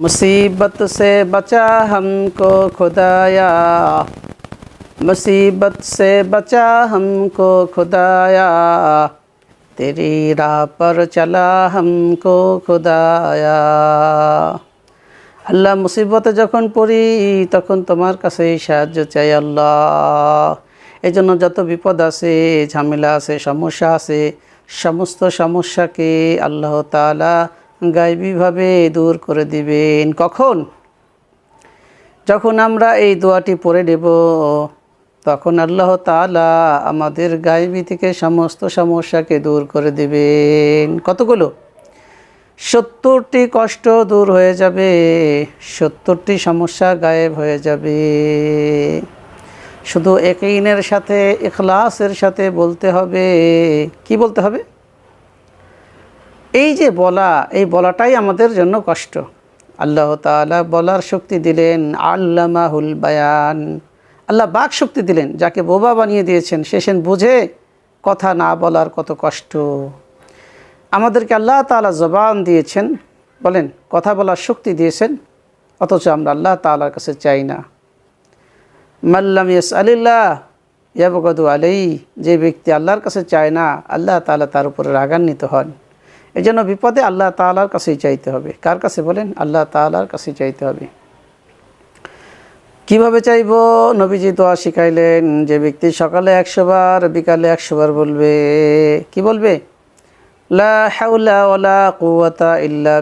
मुसीबत से बचा हमको खुदाया मुसीबत से बचा हमको खुदाया तेरी राह पर चला हमको खुदाया আল্লাহ মুসিবতে যখন পড়ি তখন তোমার কাছেই সাহায্য চাই আল্লাহ এই জন্য যত বিপদ আছে ঝামেলা আছে সমস্যা আছে সমস্ত সমস্যাকে আল্লাহ তালা গাইবীভাবে দূর করে দিবেন। কখন? যখন আমরা এই দোয়াটি পড়ে নেব, তখন আল্লাহ তালা আমাদের গায়েবী থেকে সমস্ত সমস্যাকে দূর করে দেবেন। কতগুলো? সত্তরটি কষ্ট দূর হয়ে যাবে, সত্তরটি সমস্যা গায়েব হয়ে যাবে। শুধু একইনের সাথে এখলাসের সাথে বলতে হবে। কি বলতে হবে? এই যে বলা, এই বলাটাই আমাদের জন্য কষ্ট। আল্লাহ তাআলা বলার শক্তি দিলেন, আল্লামাহুল বায়ান। আল্লাহ বাক শক্তি দিলেন, যাকে বোবা বানিয়ে দিয়েছেন সেন বুঝে কথা না বলার কত কষ্ট। আমাদেরকে আল্লাহ তাআলা জবান দিয়েছেন, বলেন, কথা বলার শক্তি দিয়েছেন, অথচ আমরা আল্লাহ তাআলার কাছে চাই না। মাল্লাম ইয়াস আলিল্লাহ ইয়াবগদু আলাই যে ব্যক্তি আল্লাহর কাছে চায় না, আল্লাহ তালা তার উপরে রাগান্বিত হন। এই জন্য বিপদে আল্লাহ তাআলার কাছেই চাইতে হবে। কার কাছে বলেন? আল্লাহ তাআলার কাছেই চাইতে হবে। কীভাবে চাইব? নবীজি দোয়া শিখাইলেন যে ব্যক্তি সকালে একশো বার, বিকালে একশো বার বলবে। কি বলবে? লা হাওলা ওয়ালা কুওয়াতা ইল্লা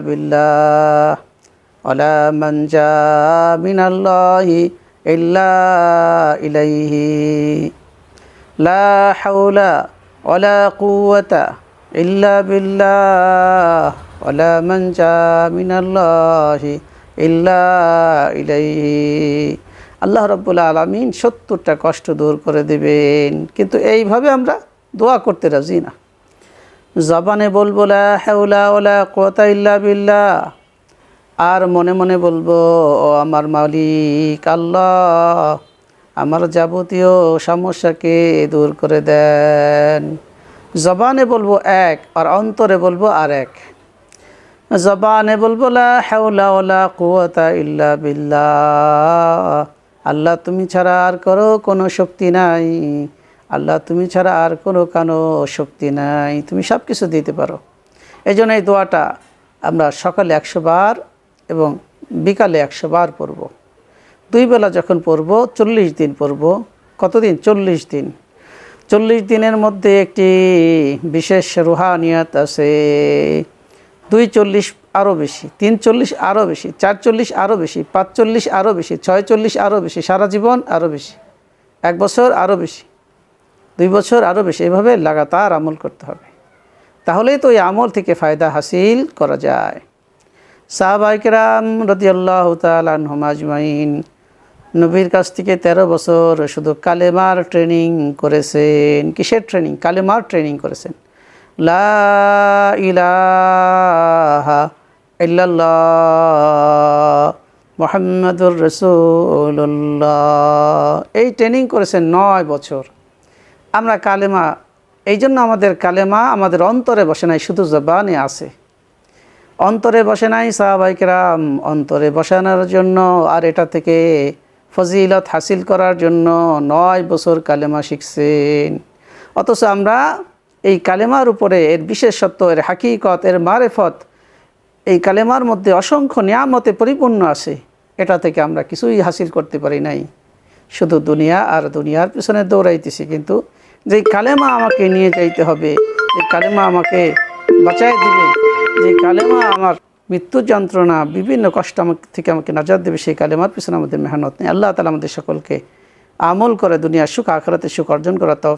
মিনাল্লাহি ইল্লা ইলাইহি। লা হাওলা ওয়ালা কুওয়াতা ইল্লা বিল্লাহ ওয়ালা মানজা মিনাল্লাহি ইল্লা ইলাইহি আল্লাহ রব্বুল আলমিন সত্তরটা কষ্ট দূর করে দেবেন। কিন্তু এইভাবে আমরা দোয়া করতে রাজি না। জবানে বলব, লা ওলা কোয়াতা ইল্লা বিল্লাহ। আর মনে মনে বলব, ও আমার মালিক আল্লাহ, আমার যাবতীয় সমস্যাকে দূর করে দেন। জবানে বলব এক আর অন্তরে বলব আর এক জবানে বলব, লা কুয়াতা ইল্লা বিল্লাহ। আল্লাহ তুমি ছাড়া আর করো কোনো শক্তি নাই। আল্লাহ তুমি ছাড়া আর কোনো কানো শক্তি নাই। তুমি সব কিছু দিতে পারো। এই জন্য এই দোয়াটা আমরা সকালে একশো বার এবং বিকালে একশো বার পড়ব। দুই বেলা যখন পড়ব, চল্লিশ দিন পড়ব। কতদিন? চল্লিশ দিন। চল্লিশ দিনের মধ্যে একটি বিশেষ রুহানিয়াত আছে। দুই চল্লিশ আরও বেশি, তিন চল্লিশ আরও বেশি, চার চল্লিশ আরও বেশি, পাঁচ চল্লিশ আরও বেশি, ছয় চল্লিশ আরও বেশি, সারা জীবন আরও বেশি, এক বছর আরও বেশি, দুই বছর আরও বেশি, এভাবে লাগাতার আমল করতে হবে। তাহলেই তো এই আমল থেকে ফায়দা হাসিল করা যায়। সাহাবাইকেরাম রদিয়াল্লাহ তালহম আজমাইন নবীর কাছ থেকে ১৩ বছর শুধু কালেমার ট্রেনিং করেছেন। কিসের ট্রেনিং? কালেমার ট্রেনিং করেছেন। লা মোহাম্মদুর রসুল্লাহ এই ট্রেনিং করেছেন নয় বছর। আমরা কালেমা, এই জন্য আমাদের কালেমা আমাদের অন্তরে বসে নাই, শুধু জবানে আছে। অন্তরে বসে নাই সাহাবাইকেরাম অন্তরে বসানোর জন্য। আর এটা থেকে ফজিলত হাসিল করার জন্য নয় বছর কালেমা শিখছেন। অথচ আমরা এই কালেমার উপরে এর বিশেষত্ব, এর হাকিকত, এর মারেফত, এই কালেমার মধ্যে অসংখ্য নিয়ামতে পরিপূর্ণ আছে। এটা থেকে আমরা কিছুই হাসিল করতে পারি নাই। শুধু দুনিয়া আর দুনিয়ার পিছনে দৌড়াইতেছি, কিন্তু যে কালেমা আমাকে নিয়ে যাইতে হবে যে কালেমা আমাকে বাঁচাই দিবে যে কালেমা আমার মৃত্যু যন্ত্রণা, বিভিন্ন কষ্ট আমাকে থেকে আমাকে নাজাদ দেবে সেই কালেমার পিছনে আমাদের মেহনত নেই। আল্লাহ তালা আমাদের সকলকে আমল করে দুনিয়া সুখ আখরাতে সুখ অর্জন করা তাও